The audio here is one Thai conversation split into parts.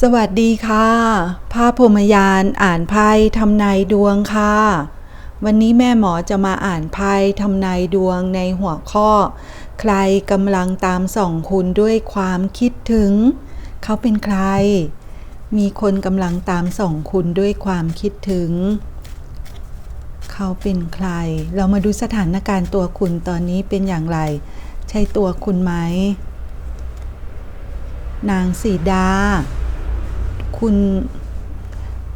สวัสดีค่ะพาพรมยานอ่านไพ่ทำนายดวงค่ะ วันนี้แม่หมอจะมาอ่านไพ่ทำนายดวงในหัวข้อ ใครกำลังตามส่องคุณด้วยความคิดถึง เขาเป็นใคร มีคนกำลังตามส่องคุณด้วยความคิดถึง เขาเป็นใคร เรามาดูสถานการณ์ตัวคุณตอนนี้เป็นอย่างไร ใช่ตัวคุณไหม นางสีดา คุณ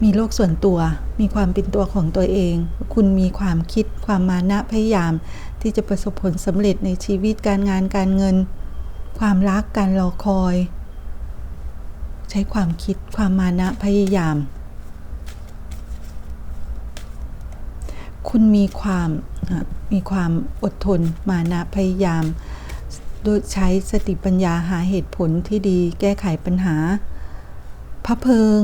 มีโลกส่วนตัว มีความเป็นตัวของตัวเอง คุณมีความคิดความมานะพยายาม ที่จะประสบผลสำเร็จในชีวิตการงานการเงิน ความรักการรอคอย ใช้ความคิดความมานะพยายาม คุณมีความมีความอดทนมานะพยายาม โดยใช้สติปัญญาหาเหตุผลที่ดีแก้ไขปัญหา พระเพิง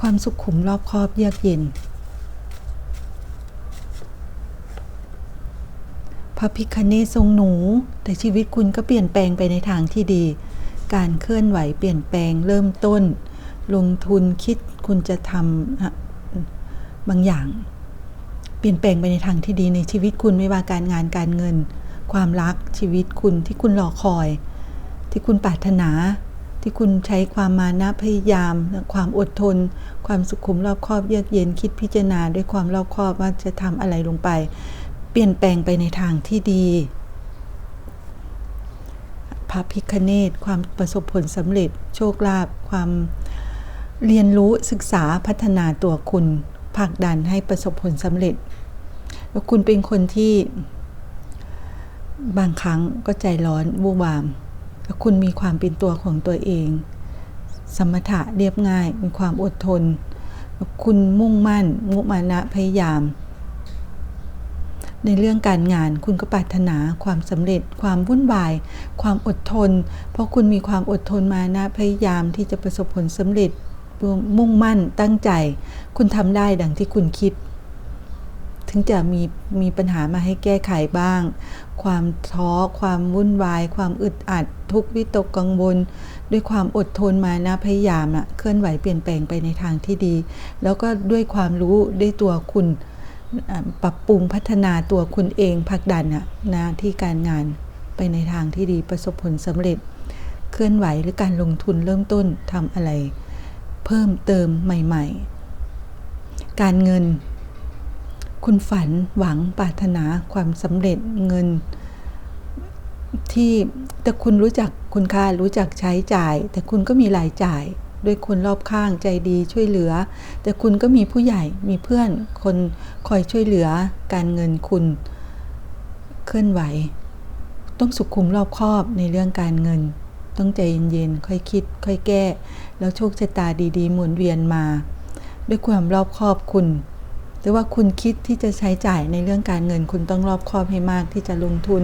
ความสุขขุมรอบคอบเยือกเย็น พระพิคเนศทรงหนู แต่ชีวิตคุณก็เปลี่ยนแปลงไปในทางที่ดี การเคลื่อนไหวเปลี่ยนแปลงเริ่มต้น ลงทุนคิดคุณจะทำอะบางอย่าง เปลี่ยนแปลงไปในทางที่ดีในชีวิตคุณไม่ว่าการงานการเงิน ความรักชีวิตคุณที่คุณรอคอย ที่คุณปรารถนา ที่คุณใช้ความมานะพยายาม ความอดทน ความสุขุมรอบคอบเยือกเย็นคิดพิจารณาด้วยความรอบคอบว่าจะทำอะไรลงไป เปลี่ยนแปลงไปในทางที่ดีพระพิคเนตความประสบผลสำเร็จ โชคลาภความเรียนรู้ศึกษาพัฒนาตัวคุณผลักดันให้ประสบผลสำเร็จ แล้วคุณเป็นคนที่บางครั้งก็ใจร้อนวู่วาม แล้วคุณมีความเป็นตัวของตัวเอง สมถะเรียบง่าย มีความอดทน คุณมุ่งมั่น มุมานะพยายาม ในเรื่องการงานคุณก็ปรารถนาความสำเร็จ ความวุ่นวาย ความอดทน เพราะคุณมีความอดทนมานะพยายามที่จะประสบผลสำเร็จมุ่งมั่นตั้งใจ คุณทำได้ดังที่คุณคิด ถึงจะมีมีปัญหามาให้แก้ไขบ้าง ความท้อ ความวุ่นวาย ความอึดอัด ทุกขวิตกกังวล ด้วยความอดทนมานะพยายามอะเคลื่อนไหวเปลี่ยนแปลงไปในทางที่ดี แล้วก็ด้วยความรู้ด้วยตัวคุณปรับปรุงพัฒนาตัวคุณเองผลักดันอะนะที่การงานไปในทางที่ดีประสบผลสำเร็จ เคลื่อนไหวหรือการลงทุนเริ่มต้นทำอะไร เพิ่มเติมใหม่ ๆ การเงิน คุณฝันหวังปรารถนาความสำเร็จเงิน ที่แต่คุณรู้จักคุณค่ารู้จักใช้จ่าย แต่คุณก็มีรายจ่ายด้วยคนรอบข้างใจดีช่วยเหลือ แต่คุณก็มีผู้ใหญ่มีเพื่อนคนคอยช่วยเหลือการเงินคุณเคลื่อนไหว ต้องสุขุมรอบคอบในเรื่องการเงิน ต้องใจเย็นๆค่อยคิด ค่อยแก้ แล้วโชคชะตาดีๆ หมุนเวียนมา ด้วยความรอบคอบคุณ แต่ว่าคุณคิดที่จะใช้จ่ายในเรื่องการเงิน คุณต้องรอบคอบให้มากที่จะลงทุน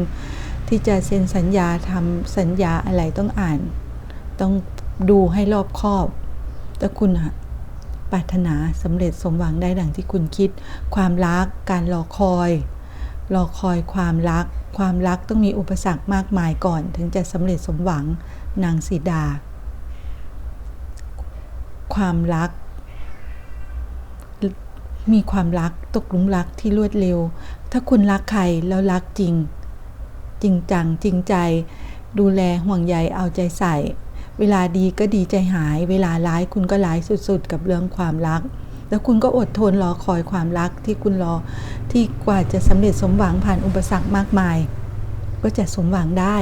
ที่จะเซ็นสัญญาทำสัญญาอะไรต้องอ่าน ต้องดูให้รอบคอบ แต่คุณปรารถนาสำเร็จสมหวังได้ดังที่คุณคิด ความรักการรอคอย รอคอยความรัก ความรักต้องมีอุปสรรคมากมายก่อน ถึงจะสำเร็จสมหวังนางสีดา ความรัก มีความรักตกหลุมรักที่รวดเร็ว ถ้าคุณรักใครแล้วรักจริง จริงจังจริงใจ ดูแลห่วงใยเอาใจใส่ เวลาดีก็ดีใจหาย เวลาร้ายคุณก็ร้ายสุดๆ กับเรื่องความรัก แล้วคุณก็อดทนรอคอยความรักที่คุณรอที่กว่าจะสำเร็จสมหวังผ่านอุปสรรคมากมาย ก็จะสมหวังได้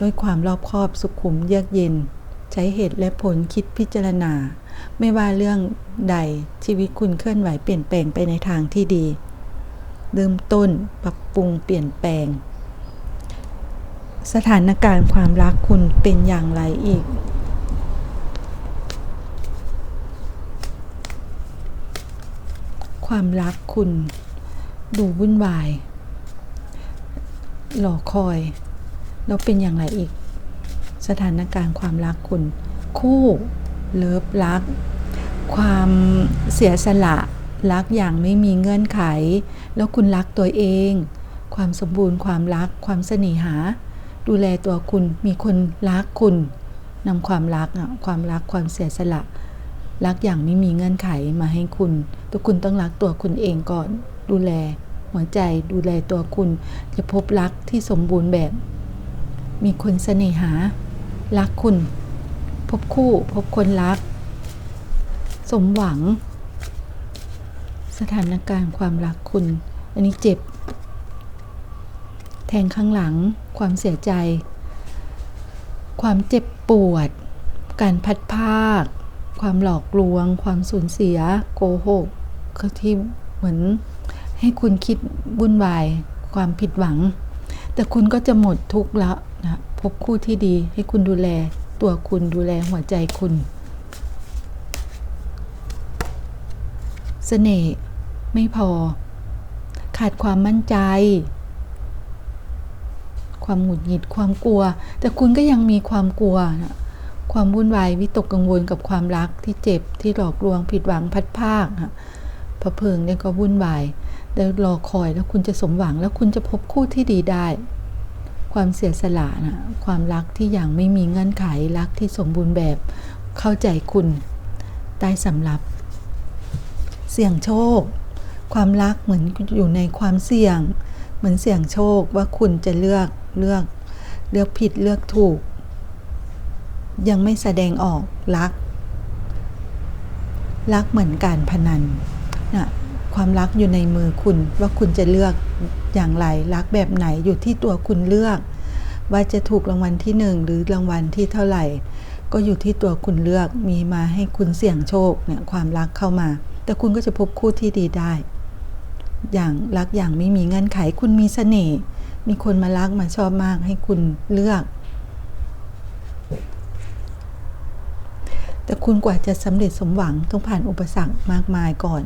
ด้วยความรอบคอบสุขุมเยือกเย็น ใช้เหตุและผลคิดพิจารณา ไม่ว่าเรื่องใดชีวิตคุณเคลื่อนไหวเปลี่ยนแปลงไปในทางที่ดี เริ่มต้นปรับปรุงเปลี่ยนแปลง สถานการณ์ความรักคุณเป็นอย่างไรอีกความรักคุณดูวุ่นวายรอคอย แล้วเป็นอย่างไรอีก สถานการณ์ความรักคุณ คู่ เลิฟรัก ความเสียสละรักอย่างไม่มีเงื่อนไข แล้วคุณรักตัวเอง ความสมบูรณ์ความรัก ความเสน่หา ดูแลตัวคุณมีคนรักคุณนำความรักความรักความเสียสละ รักอย่างไม่มีเงื่อนไขมาให้คุณแต่คุณต้องรักตัวคุณเองก่อนดูแลหัวใจดูแลตัวคุณจะพบรักที่สมบูรณ์แบบ มีคนเสน่หา รักคุณ พบคู่พบคนรัก สมหวัง สถานการณ์ความรักคุณ อันนี้เจ็บ แทงข้างหลัง ความเสียใจ ความเจ็บปวด การพัดภาค ความหลอกลวง ความสูญเสีย โกหกคือที่เหมือนให้คุณคิดวุ่นวาย ความผิดหวัง แต่คุณก็จะหมดทุกข์แล้วนะพบคู่ที่ดีให้คุณดูแล ตัวคุณดูแลหัวใจคุณเสน่ห์ไม่พอ ขาดความมั่นใจ ความหงุดหงิดความกลัว แต่คุณก็ยังมีความกลัวนะความวุ่นวายวิตกกังวลกับความรักที่เจ็บที่หลอกลวงผิดหวังพัดภาคนะพระเพิงเนี่ยก็วุ่นวายแต่รอคอยแล้วคุณจะสมหวังแล้วคุณจะพบคู่ที่ดีได้ ความเสียสละนะความรักที่อย่างไม่มีเงื่อนไขรักที่สมบูรณ์แบบเข้าใจคุณใต้สำรับ เสี่ยงโชค ความรักเหมือนอยู่ในความเสี่ยง เหมือนเสี่ยงโชคว่าคุณจะเลือกเลือกเลือกผิดเลือกถูก ยังไม่แสดงออกรัก รักเหมือนการพนันนะความรักอยู่ในมือคุณว่าคุณจะเลือก อย่างไรรักแบบไหนอยู่ที่ตัวคุณเลือก ว่าจะถูกรางวัลที่หนึ่งหรือรางวัลที่เท่าไหร่ ก็อยู่ที่ตัวคุณเลือกมีมาให้คุณเสี่ยงโชคเนี่ยความรักเข้ามา แต่คุณก็จะพบคู่ที่ดีได้ อย่างรักอย่างไม่มีเงื่อนไขคุณมีเสน่ห์มีคนมารักมาชอบมากให้คุณเลือก แต่คุณกว่าจะสำเร็จสมหวังต้องผ่านอุปสรรคมากมายก่อน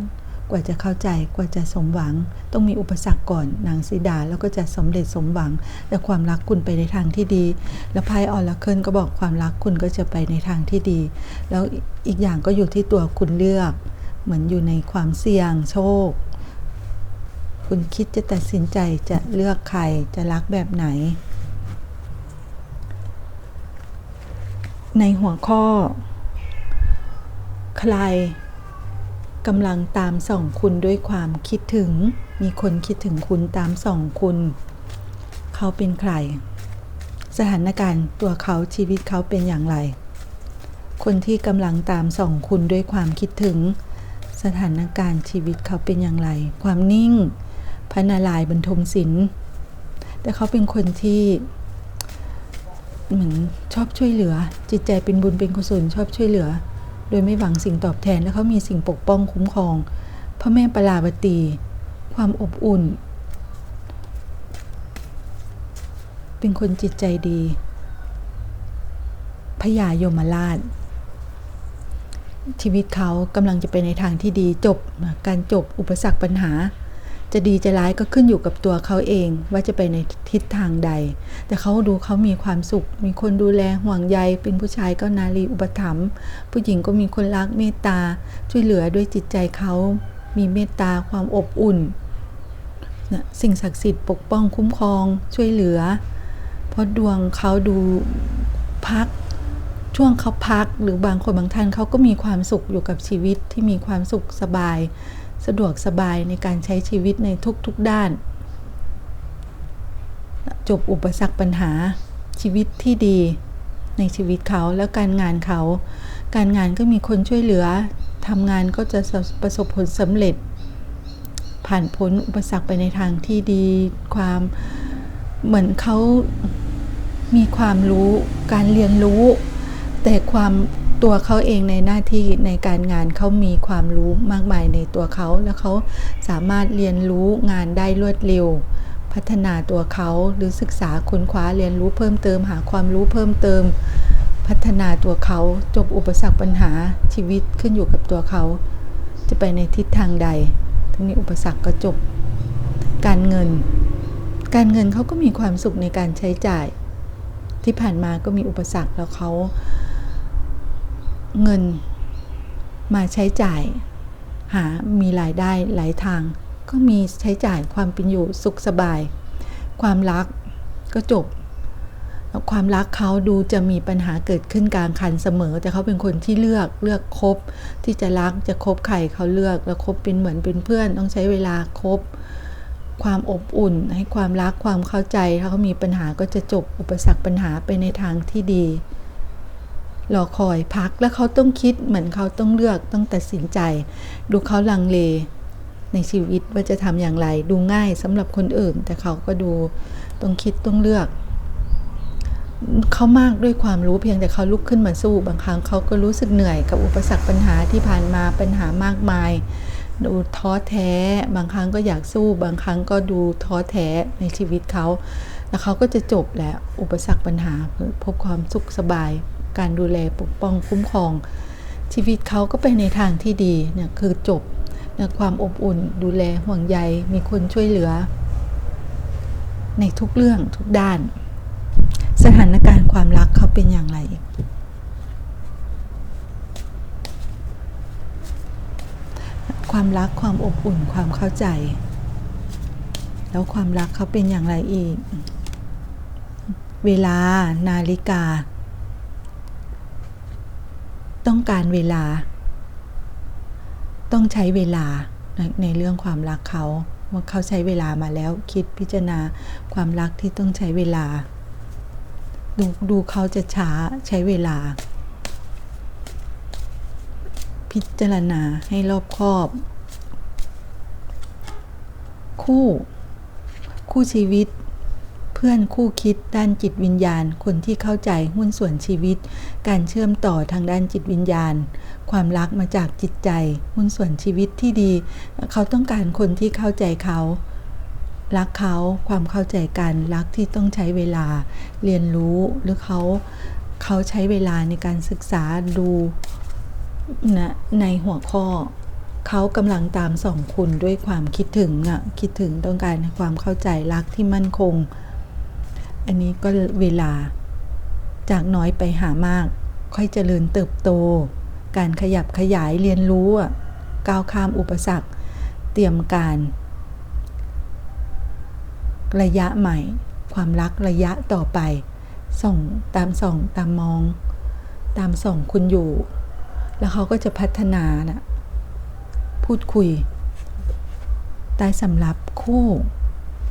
กว่าจะเข้าใจกว่าจะสมหวัง ต้องมีอุปสรรคก่อนนางสีดาแล้วก็จะสำเร็จสมหวังแต่ความรักคุณไปในทางที่ดี แล้วไพ่ออลาเคิลก็บอกความรักคุณก็จะไปในทางที่ดี แล้วอีกอย่างก็อยู่ที่ตัวคุณเลือก เหมือนอยู่ในความเสี่ยงโชค คุณคิดจะตัดสินใจจะเลือกใครจะรักแบบไหน ในหัวข้อ ใคร กำลังตามส่องคุณด้วยความคิดถึง มีคนคิดถึงคุณตามส่องคุณ เขาเป็นใคร สถานการณ์ตัวเขาชีวิตเขาเป็นอย่างไร คนที่กำลังตามส่องคุณด้วยความคิดถึง สถานการณ์ชีวิตเขาเป็นอย่างไร ความนิ่งพระนารายบรรทมศิลป์แต่เขาเป็นคนที่เหมือนชอบช่วยเหลือ จิตใจเป็นบุญเป็นกุศลชอบช่วยเหลือ โดยไม่หวังสิ่งตอบแทนและเขามีสิ่งปกป้องคุ้มครอง พระแม่ปลาวตี ความอบอุ่น เป็นคนจิตใจดีพญายมราช ชีวิตเขากำลังจะไปในทางที่ดีจบการจบอุปสรรคปัญหา จะดีจะร้ายก็ขึ้นอยู่กับตัวเขาเองว่าจะไปในทิศทางใด แต่เขาดูเขามีความสุข มีคนดูแลห่วงใย เป็นผู้ชายก็นารีอุปถัมภ์ผู้หญิงก็มีคนรักเมตตา ช่วยเหลือด้วยจิตใจเขา มีเมตตาความอบอุ่นนะสิ่งศักดิ์สิทธิ์ปกป้องคุ้มครองช่วยเหลือ เพราะดวงเขาดูพักช่วงเขาพักหรือบางคนบางท่านเขาก็มีความสุขอยู่กับชีวิตที่มีความสุขสบาย สะดวกสบายในการใช้ชีวิตในทุกๆด้าน จบอุปสรรคปัญหาชีวิตที่ดีในชีวิตเขาแล้วการงานเขา การงานก็มีคนช่วยเหลือทำงานก็จะประสบผลสำเร็จ ผ่านพ้นอุปสรรคไปในทางที่ดี ความเหมือนเขามีความรู้ การเรียนรู้ แต่ความ ตัวเขาเองในหน้าที่ในการงานเขามีความรู้มากมายในตัวเขา แล้วเขาสามารถเรียนรู้งานได้รวดเร็ว พัฒนาตัวเขาหรือศึกษาค้นคว้าเรียนรู้เพิ่มเติม หาความรู้เพิ่มเติม พัฒนาตัวเขาจบอุปสรรคปัญหาชีวิตขึ้นอยู่กับตัวเขา จะไปในทิศทางใดทั้งนี้อุปสรรคก็จบ การเงิน การเงินเขาก็มีความสุขในการใช้จ่าย ที่ผ่านมาก็มีอุปสรรคแล้วเขา เงินมาใช้จ่าย หามีรายได้หลายทาง ก็มีใช้จ่ายความเป็นอยู่สุขสบาย ความรักก็จบ ความรักเขาดูจะมีปัญหาเกิดขึ้นกลางคันเสมอ แต่เขาเป็นคนที่เลือกเลือกคบ ที่จะรักจะคบใครเขาเลือกแล้วคบเป็นเหมือนเป็นเพื่อน ต้องใช้เวลาคบ ความอบอุ่น ให้ความรักความเข้าใจถ้าเขามีปัญหาก็จะจบอุปสรรคปัญหาไปในทางที่ดี รอคอยพักแล้วเขาต้องคิดเหมือนเขาต้องเลือกต้องตัดสินใจ ดูเขาลังเลในชีวิตว่าจะทำอย่างไร ดูง่ายสำหรับคนอื่น แต่เขาก็ดูต้องคิดต้องเลือกเขามากด้วยความรู้เพียงแต่เขาลุกขึ้นมาสู้ บางครั้งเขาก็รู้สึกเหนื่อยกับอุปสรรคปัญหาที่ผ่านมาปัญหามากมาย ดูท้อแท้ บางครั้งก็อยากสู้ บางครั้งก็ดูท้อแท้ในชีวิตเขา แล้วเขาก็จะจบแหละอุปสรรคปัญหาพบความสุขสบาย การดูแลปกป้องคุ้มครอง ชีวิตเขาก็ไปในทางที่ดีเนี่ยคือจบนะความอบอุ่นดูแลห่วงใยมีคนช่วยเหลือ ในทุกเรื่องทุกด้าน สถานการณ์ความรักเขาเป็นอย่างไรความรักความอบอุ่นความเข้าใจ แล้วความรักเขาเป็นอย่างไรอีก เวลานาฬิกา ต้องการเวลา ต้องใช้เวลาในในเรื่องความรักเขาว่าเขาใช้เวลามาแล้วคิดพิจารณาความรักที่ต้องใช้เวลา ดูดูเขาจะช้าใช้เวลา พิจารณาให้รอบคอบ คู่ คู่ชีวิต เพื่อนคู่คิดด้านจิตวิญญาณ คนที่เข้าใจหุ้นส่วนชีวิต การเชื่อมต่อทางด้านจิตวิญญาณ ความรักมาจากจิตใจ หุ้นส่วนชีวิตที่ดี เขาต้องการคนที่เข้าใจเขารักเขาความเข้าใจกันรักที่ต้องใช้เวลาเรียนรู้หรือเขาเขาใช้เวลาในการศึกษาดูนะในหัวข้อ เขากำลังตามส่องคุณด้วยความคิดถึงอะคิดถึงต้องการความเข้าใจรักที่มั่นคง อันนี้ก็เวลา จากน้อยไปหามาก ค่อยเจริญเติบโต การขยับขยายเรียนรู้ก้าวข้ามอุปสรรค เตรียมการ ระยะใหม่ ความรักระยะต่อไป ส่องตามส่องตามมอง ตามส่องคุณอยู่ แล้วเขาก็จะพัฒนานะพูดคุย ใต้สำรับคู่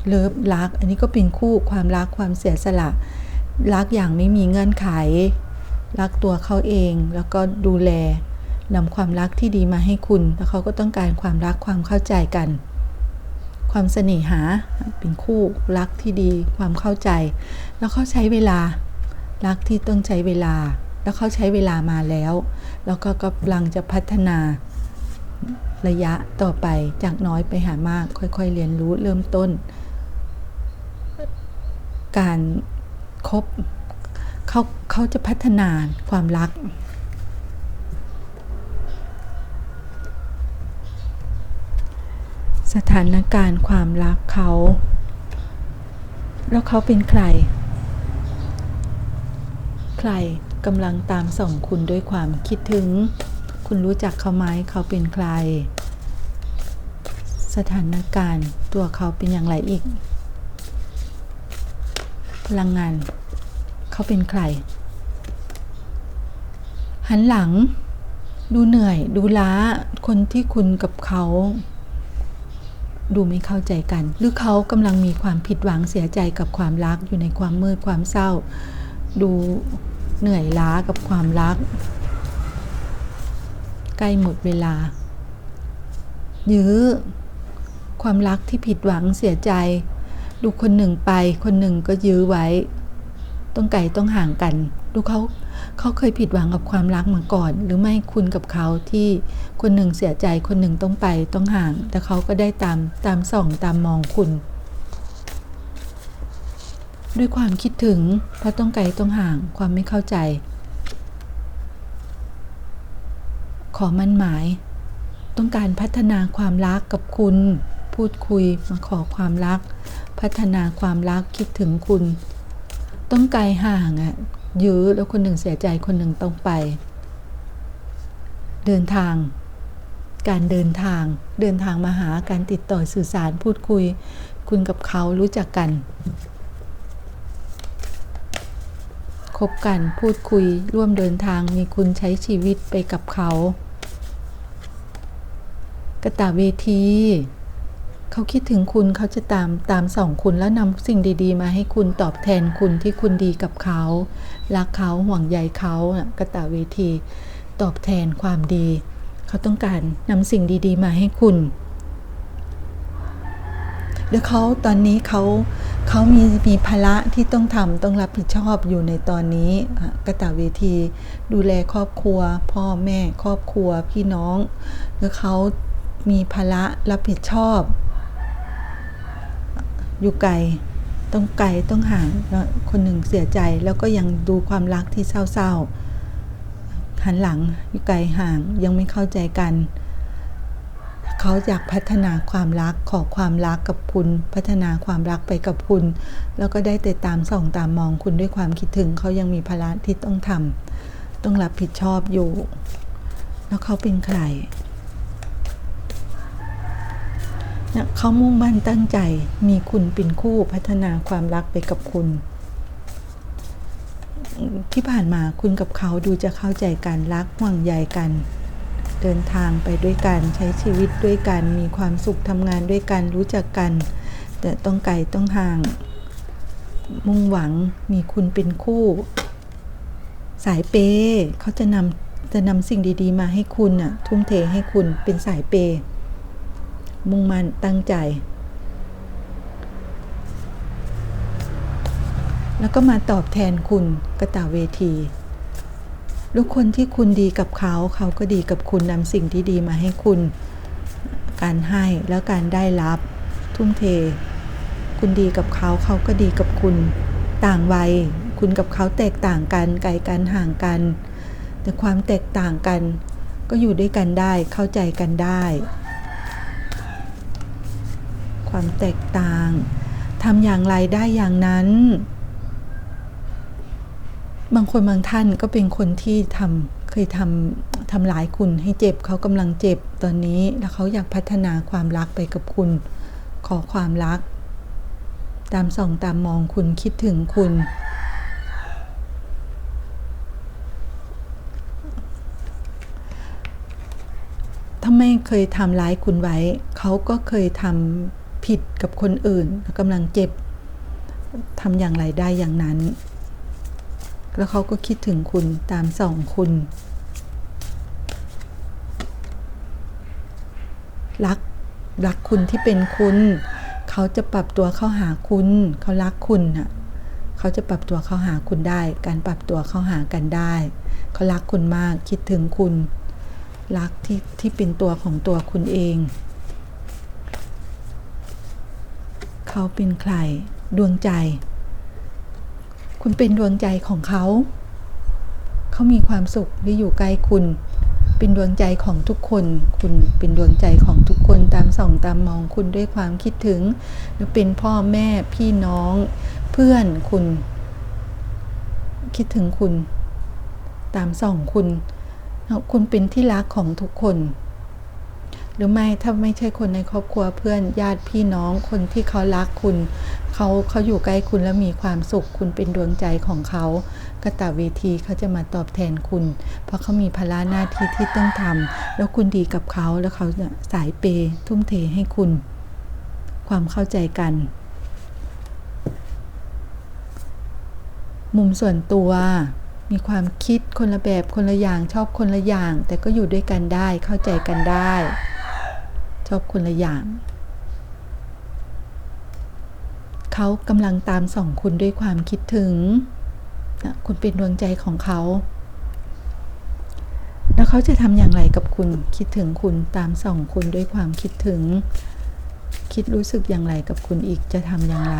เลิฟรัก อันนี้ก็เป็นคู่ความรักความเสียสละ รักอย่างไม่มีเงื่อนไข รักตัวเขาเองแล้วก็ดูแลนำความรักที่ดีมาให้คุณ แล้วเขาก็ต้องการความรักความเข้าใจกัน ความเสน่หาเป็นคู่รักที่ดีความเข้าใจ แล้วเขาใช้เวลา รักที่ต้องใช้เวลา แล้วเขาใช้เวลามาแล้ว แล้วก็กำลังจะพัฒนาระยะต่อไปจากน้อยไปหามากค่อยๆ เรียนรู้เริ่มต้น การคบเขาเขาจะพัฒนาความรัก สถานการณ์ความรักเขา แล้วเขาเป็นใคร ใครกำลังตามส่องคุณด้วยความคิดถึง คุณรู้จักเขาไหมเขาเป็นใคร สถานการณ์ตัวเขาเป็นอย่างไรอีก พลังงาน เขาเป็นใคร หันหลัง ดูเหนื่อย ดูล้า คนที่คุณกับเขา ดูไม่เข้าใจกัน หรือเขากำลังมีความผิดหวังเสียใจกับความรักอยู่ในความมืดความเศร้า ดูเหนื่อยล้ากับความรัก ใกล้หมดเวลา ยื้อ ความรักที่ผิดหวังเสียใจ ดูคนหนึ่งไป คนหนึ่งก็ยื้อไว้ ต้องไกลต้องห่างกัน ดูเขาเขาเคยผิดหวังกับความรักมาก่อน หรือไม่คุณกับเขาที่คนหนึ่งเสียใจคนหนึ่งต้องไปต้องห่าง แต่เขาก็ได้ตามตามส่องตามมองคุณ ด้วยความคิดถึงเพราะต้องไกลต้องห่างความไม่เข้าใจ ขอมั่นหมาย ต้องการพัฒนาความรักกับคุณ พูดคุยมาขอความรัก พัฒนาความรักคิดถึงคุณ ต้องไกลห่างอะ่ะยื้อแล้วคนหนึ่งเสียใจคนหนึ่งต้องไป เดินทาง การเดินทาง เดินทางมาหาการติดต่อสื่อสารพูดคุย คุณกับเขารู้จักกันคบกันพูดคุยร่วมเดินทางมีคุณใช้ชีวิตไปกับเขา กระตะเวที เขาคิดถึงคุณเขาจะตามตามส่องคุณแล้วนำสิ่งดี ๆ มาให้คุณตอบแทนคุณที่คุณดีกับเขารักเขาห่วงใยเขาน่ะกระตะเวที ตอบแทนความดี เขาต้องการนำสิ่งดี ๆ มาให้คุณแล้วเขาตอนนี้เขาเขามีมีภาระที่ต้องทำต้องรับผิดชอบอยู่ในตอนนี้กระตะเวที ดูแลครอบครัว พ่อแม่ครอบครัวพี่น้อง แล้วเขามีภาระรับผิดชอบ อยู่ไกลต้องไกลต้องห่างแล้วคนหนึ่งเสียใจแล้วก็ยังดูความรักที่เศร้าๆหันหลังอยู่ไกลห่างยังไม่เข้าใจกัน เขาอยากพัฒนาความรักขอความรักกับคุณ พัฒนาความรักไปกับคุณ แล้วก็ได้แต่ตามส่องตามมองคุณด้วยความคิดถึง เขายังมีภาระที่ต้องทำต้องรับผิดชอบอยู่ แล้วเขาเป็นใคร เนี่ยเขามุ่งมั่นตั้งใจมีคุณเป็นคู่พัฒนาความรักไปกับคุณ ที่ผ่านมาคุณกับเขาดูจะเข้าใจกันรักห่วงใยกัน เดินทางไปด้วยกันใช้ชีวิตด้วยกันมีความสุขทำงานด้วยกันรู้จักกัน แต่ต้องไกลต้องห่าง มุ่งหวังมีคุณเป็นคู่ สายเปย์เขาจะนำจะนำสิ่งดี ๆ มาให้คุณน่ะทุ่มเทให้คุณเป็นสายเปย์ มุ่งมั่นตั้งใจ แล้วก็มาตอบแทนคุณกระตาเวทีลูกคนที่คุณดีกับเขา เขาก็ดีกับคุณนำสิ่งที่ดีมาให้คุณ การให้แล้วการได้รับ ทุ่มเท คุณดีกับเขา เขาก็ดีกับคุณ ต่างวัย คุณกับเขาแตกต่างกัน ไกลกันห่างกัน แต่ความแตกต่างกัน ก็อยู่ด้วยกันได้ เข้าใจกันได้ ความแตกต่างทำอย่างไรได้อย่างนั้น บางคนบางท่านก็เป็นคนที่ทำเคยทำทำร้ายคุณให้เจ็บเขากำลังเจ็บตอนนี้แล้วเขาอยากพัฒนาความรักไปกับคุณ ขอความรัก ตามส่องตามมองคุณคิดถึงคุณถ้าไม่เคยทำร้ายคุณไว้ เขาก็เคยทำ ผิดกับคนอื่นกำลังเจ็บทำอย่างไรได้อย่างนั้น แล้วเขาก็คิดถึงคุณตามส่องคุณ รักรักคุณที่เป็นคุณ เขาจะปรับตัวเข้าหาคุณ เขารักคุณน่ะเขาจะปรับตัวเข้าหาคุณได้ การปรับตัวเข้าหากันได้ เขารักคุณมากคิดถึงคุณ รักที่ที่เป็นตัวของตัวคุณเอง เขาเป็นใคร ดวงใจ คุณเป็นดวงใจของเขา เขามีความสุขที่อยู่ใกล้คุณ เป็นดวงใจของทุกคน คุณเป็นดวงใจของทุกคนตามส่องตามมองคุณด้วยความคิดถึง หรือเป็นพ่อแม่พี่น้อง เพื่อนคุณ คิดถึงคุณ ตามส่องคุณ คุณเป็นที่รักของทุกคน หรือไม่ถ้าไม่ใช่คนในครอบครัวเพื่อนญาติพี่น้องคนที่เขารักคุณเขาเขาอยู่ใกล้คุณแล้วมีความสุข คุณเป็นดวงใจของเขากระตะเวทีเขาจะมาตอบแทนคุณ เพราะเขามีภาระหน้าที่ที่ต้องทำแล้วคุณดีกับเขาแล้วเขาสายเปย์ทุ่มเทให้คุณ ความเข้าใจกัน มุมส่วนตัวมีความคิดคนละแบบคนละอย่างชอบคนละอย่าง แต่ก็อยู่ด้วยกันได้เข้าใจกันได้ ชอบคนละอย่าง เขากำลังตามส่องคุณด้วยความคิดถึงนะคุณเป็นดวงใจของเขา แล้วเขาจะทำอย่างไรกับคุณ คิดถึงคุณตามส่องคุณด้วยความคิดถึง คิดรู้สึกอย่างไรกับคุณอีกจะทำอย่างไร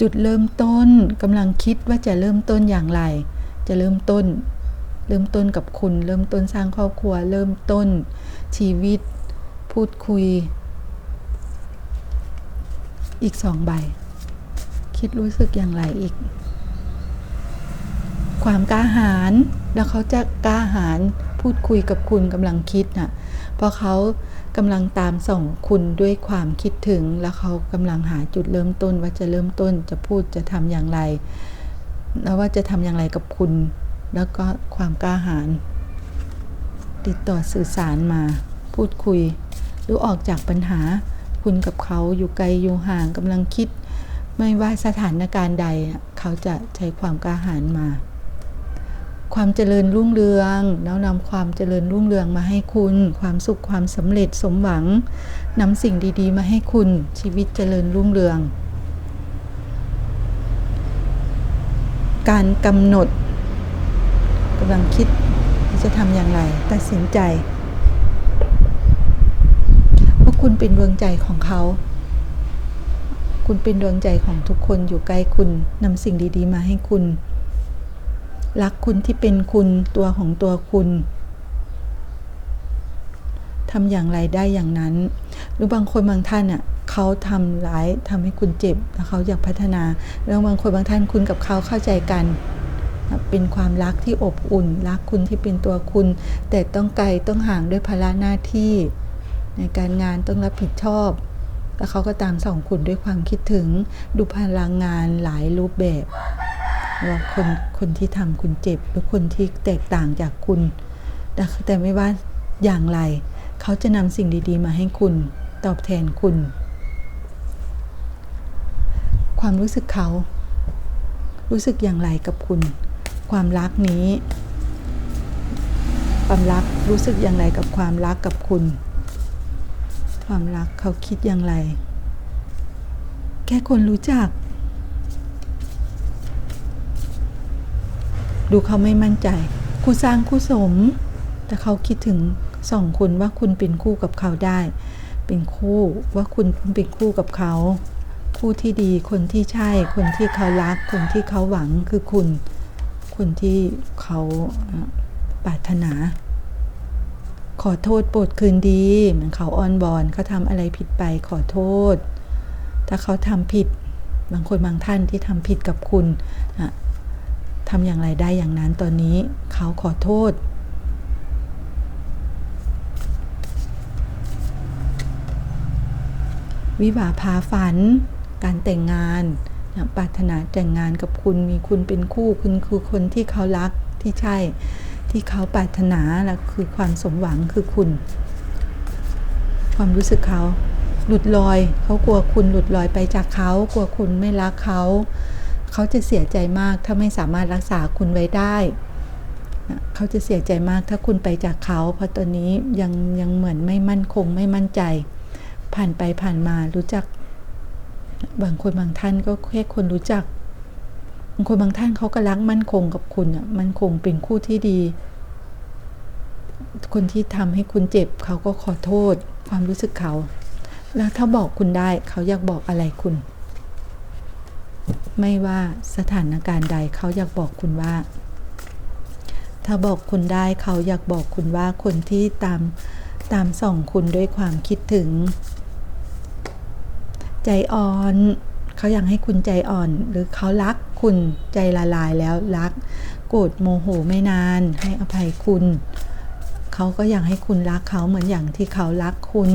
จุดเริ่มต้นกำลังคิดว่าจะเริ่มต้นอย่างไร จะเริ่มต้น เริ่มต้นกับคุณ เริ่มต้นสร้างครอบครัว เริ่มต้นชีวิต พูดคุย อีกสองใบ คิดรู้สึกอย่างไรอีก ความกล้าหาญแล้วเขาจะกล้าหาญพูดคุยกับคุณกำลังคิดน่ะเพราะเขากำลังตามส่องคุณด้วยความคิดถึง แล้วเขากำลังหาจุดเริ่มต้นว่าจะเริ่มต้นจะพูดจะทำอย่างไร แล้วว่าจะทำอย่างไรกับคุณ แล้วก็ความกล้าหาญติดต่อสื่อสารมาพูดคุยหรือออกจากปัญหาคุณกับเขาอยู่ไกลอยู่ห่างกำลังคิด ไม่ว่าสถานการณ์ใดเขาจะใช้ความกล้าหาญมา ความเจริญรุ่งเรืองแล้วนำความเจริญรุ่งเรืองมาให้คุณ ความสุขความสำเร็จสมหวังนำสิ่งดี ๆ มาให้คุณชีวิตเจริญรุ่งเรือง การกำหนด กำลังคิดจะทำอย่างไร ตัดสินใจว่าคุณเป็นดวงใจของเขา คุณเป็นดวงใจของทุกคนอยู่ใกล้คุณนำสิ่งดี ๆ มาให้คุณ รักคุณที่เป็นคุณตัวของตัวคุณทำอย่างไรได้อย่างนั้น หรือบางคนบางท่านอะเขาทำร้ายทำให้คุณเจ็บแล้วเขาอยากพัฒนา แล้วบางคนบางท่านคุณกับเขาเข้าใจกัน เป็นความรักที่อบอุ่น รักคุณที่เป็นตัวคุณ แต่ต้องไกลต้องห่างด้วยภาระหน้าที่ ในการงานต้องรับผิดชอบ แล้วเขาก็ตามส่องคุณด้วยความคิดถึง ดูพลังงานหลายรูปแบบว่าคนคนที่ทำคุณเจ็บหรือคนที่แตกต่างจากคุณ แต่แต่ไม่ว่าอย่างไร เขาจะนำสิ่งดี ๆ มาให้คุณ ตอบแทนคุณ ความรู้สึกเขา รู้สึกอย่างไรกับคุณ ความรักนี้ ความรักรู้สึกอย่างไรกับความรักกับคุณ ความรักเขาคิดอย่างไร แค่คนรู้จัก ดูเขาไม่มั่นใจคู่สร้างคู่สม แต่เขาคิดถึงสองคุณว่าคุณเป็นคู่กับเขาได้ เป็นคู่ว่าคุณเป็นคู่กับเขา คู่ที่ดีคนที่ใช่ คนที่เขารัก คนที่เขาหวังคือคุณ คนที่เขาปรารถนา ขอโทษโปรดคืนดี เหมือนเขาอ้อนบอนเขาทำอะไรผิดไปขอโทษ ถ้าเขาทำผิดบางคนบางท่านที่ทำผิดกับคุณทำอย่างไรได้อย่างนั้นตอนนี้เขาขอโทษ วิวาพาฝัน การแต่งงาน ปรารถนาแต่งงานกับคุณมีคุณเป็นคู่คุณคือคนที่เขารักที่ใช่ ที่เขาปรารถนาและคือความสมหวังคือคุณ ความรู้สึกเขาหลุดลอย เขากลัวคุณหลุดลอยไปจากเขา กลัวคุณไม่รักเขา เขาจะเสียใจมากถ้าไม่สามารถรักษาคุณไว้ได้ เขาจะเสียใจมากถ้าคุณไปจากเขา เพราะตอนนี้ยังยังเหมือนไม่มั่นคงไม่มั่นใจ ผ่านไปผ่านมารู้จัก บางคนบางท่านก็แค่คนรู้จัก บางคนบางท่านเขาก็รักมั่นคงกับคุณอะมั่นคงเป็นคู่ที่ดี คนที่ทำให้คุณเจ็บเขาก็ขอโทษความรู้สึกเขา แล้วถ้าบอกคุณได้เขาอยากบอกอะไรคุณ ไม่ว่าสถานการณ์ใดเขาอยากบอกคุณว่า ถ้าบอกคุณได้เขาอยากบอกคุณว่าคนที่ตามตามส่องคุณด้วยความคิดถึง ใจอ่อน เขาอยากให้คุณใจอ่อน หรือเขารักคุณใจละลายแล้วรักโกรธโมโหไม่นาน ให้อภัยคุณ เขาก็อยากให้คุณรักเขาเหมือนอย่างที่เขารักคุณ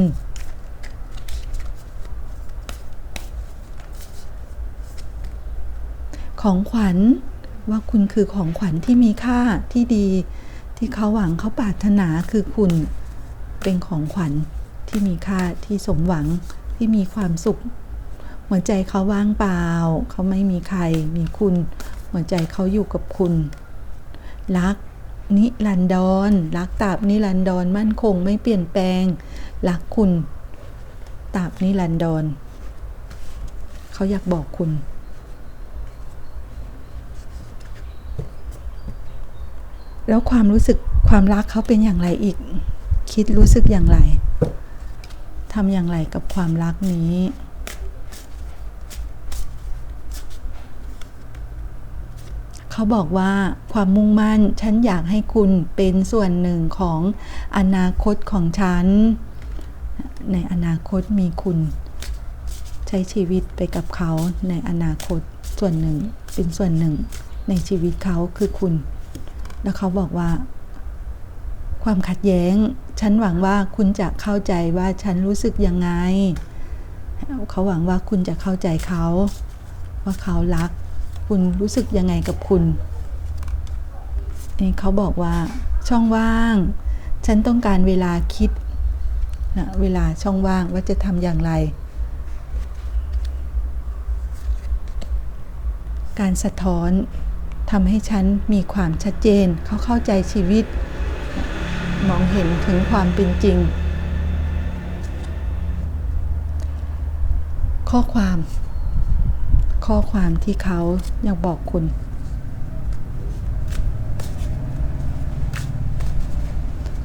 ของขวัญว่าคุณคือของขวัญที่มีค่าที่ดี ที่เขาหวังเขาปรารถนาคือคุณเป็นของขวัญที่มีค่าที่สมหวังที่มีความสุข หัวใจเขาว่างเปล่า เขาไม่มีใครมีคุณ หัวใจเขาอยู่กับคุณ รักนิรันดรรักตราบนิรันดรมั่นคงไม่เปลี่ยนแปลง รักคุณตราบนิรันดรเขาอยากบอกคุณ แล้วความรู้สึกความรักเขาเป็นอย่างไรอีก คิดรู้สึกอย่างไรทำอย่างไรกับความรักนี้ เขาบอกว่าความมุ่งมั่นฉันอยากให้คุณเป็นส่วนหนึ่งของอนาคตของฉัน ในอนาคตมีคุณใช้ชีวิตไปกับเขาในอนาคตส่วนหนึ่งเป็นส่วนหนึ่ง ในชีวิตเขาคือคุณ แล้วเขาบอกว่าคความขัดแย้ง ฉันหวังว่าคุณจะเข้าใจว่าฉันรู้สึกยังไง เขาหวังว่าคุณจะเข้าใจเขา ว่าเขารัก คุณรู้สึกยังไงกับคุณ นี่เขาบอกว่าช่องว่าง ฉันต้องการเวลาคิดนะเวลาช่องว่างว่าจะทำอย่างไร การสะท้อนทำให้ฉันมีความชัดเจน เขาเข้าใจชีวิต มองเห็นถึงความเป็นจริง ข้อความ ข้อความที่เขาอยากบอกคุณ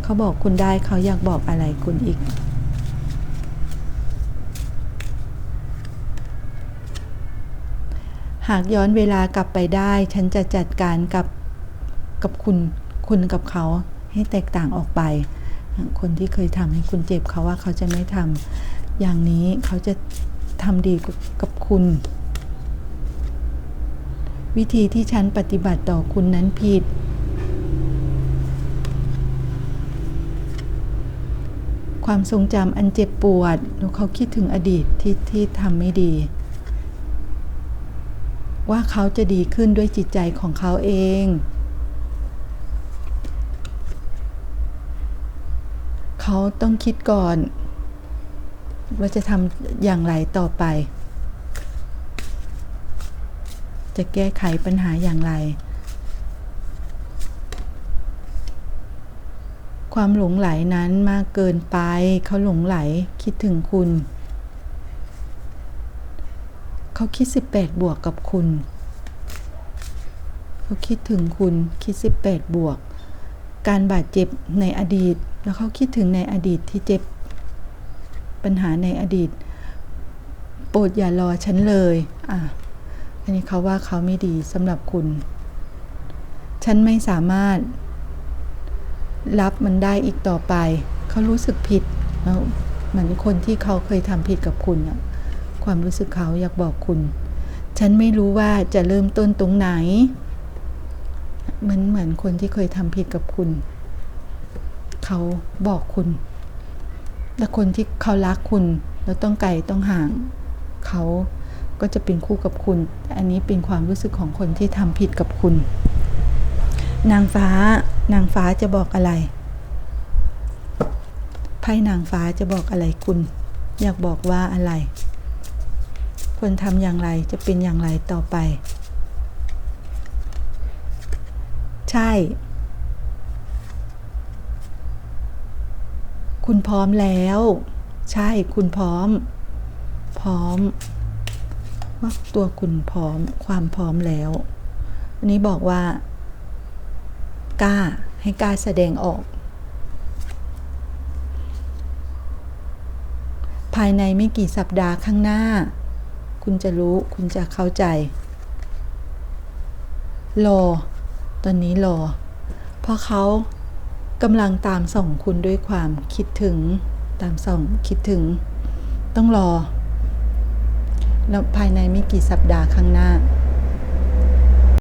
เขาบอกคุณได้เขาอยากบอกอะไรคุณอีก หากย้อนเวลากลับไปได้ ฉันจะจัดการกับกับคุณคุณกับเขาให้แตกต่างออกไป คนที่เคยทำให้คุณเจ็บเขาว่าเขาจะไม่ทำอย่างนี้เขาจะทำดีกับคุณ วิธีที่ฉันปฏิบัติต่อคุณนั้นผิด ความทรงจำอันเจ็บปวดแล้วเขาคิดถึงอดีตที่ที่ทำไม่ดี ว่าเขาจะดีขึ้นด้วยจิตใจของเขาเองเขาต้องคิดก่อน ว่าจะทำอย่างไรต่อไป จะแก้ไขปัญหาอย่างไร ความหลงไหลนั้นมากเกินไป เขาหลงไหลคิดถึงคุณ เขาคิด 18 บวกกับคุณ เขาคิดถึงคุณคิด 18 บวก การบาดเจ็บในอดีต แล้วเขาคิดถึงในอดีตที่เจ็บปัญหาในอดีต โปรดอย่ารอฉันเลย อะ อันนี้เขาว่าเขาไม่ดีสำหรับคุณ ฉันไม่สามารถ รับมันได้อีกต่อไป เขารู้สึกผิดเหมือนคนที่เขาเคยทำผิดกับคุณความรู้สึกเขาอยากบอกคุณ ฉันไม่รู้ว่าจะเริ่มต้นตรงไหน เหมือนเหมือนคนที่เคยทำผิดกับคุณ เขาบอกคุณ และคนที่เขารักคุณ แล้วต้องไกลต้องห่าง เขา ก็จะเป็นคู่กับคุณ อันนี้เป็นความรู้สึกของคนที่ทำผิดกับคุณ นางฟ้านางฟ้าจะบอกอะไรไพ่นางฟ้าจะบอกอะไรคุณ อยากบอกว่าอะไร ควรทำอย่างไรจะเป็นอย่างไรต่อไป ใช่ คุณพร้อมแล้ว ใช่คุณพร้อม พร้อม ว่าตัวคุณพร้อมความพร้อมแล้วอันนี้บอกว่า กล้าให้กล้าแสดงออก ภายในไม่กี่สัปดาห์ข้างหน้า คุณจะรู้คุณจะเข้าใจ รอ ตอนนี้รอ เพราะเขากำลังตามส่องคุณด้วยความคิดถึง ตามส่องคิดถึง ต้องรอ ภายในไม่กี่สัปดาห์ข้างหน้า